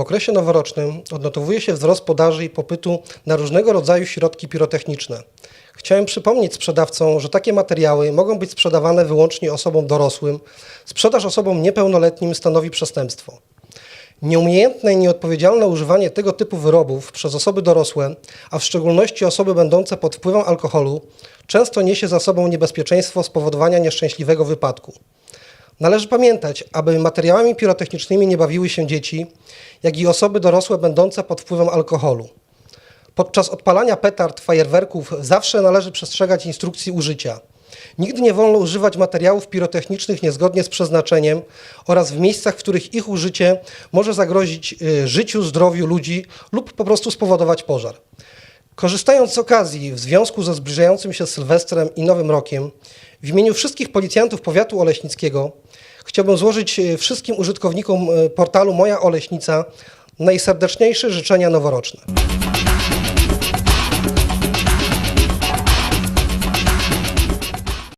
W okresie noworocznym odnotowuje się wzrost podaży i popytu na różnego rodzaju środki pirotechniczne. Chciałem przypomnieć sprzedawcom, że takie materiały mogą być sprzedawane wyłącznie osobom dorosłym. Sprzedaż osobom niepełnoletnim stanowi przestępstwo. Nieumiejętne i nieodpowiedzialne używanie tego typu wyrobów przez osoby dorosłe, a w szczególności osoby będące pod wpływem alkoholu, często niesie za sobą niebezpieczeństwo spowodowania nieszczęśliwego wypadku. Należy pamiętać, aby materiałami pirotechnicznymi nie bawiły się dzieci, jak i osoby dorosłe będące pod wpływem alkoholu. Podczas odpalania petard, fajerwerków zawsze należy przestrzegać instrukcji użycia. Nigdy nie wolno używać materiałów pirotechnicznych niezgodnie z przeznaczeniem oraz w miejscach, w których ich użycie może zagrozić y, życiu, zdrowiu ludzi lub po prostu spowodować pożar. Korzystając z okazji w związku ze zbliżającym się Sylwestrem i Nowym Rokiem, w imieniu wszystkich policjantów powiatu oleśnickiego chciałbym złożyć y, wszystkim użytkownikom y, portalu Moja Oleśnica najserdeczniejsze życzenia noworoczne.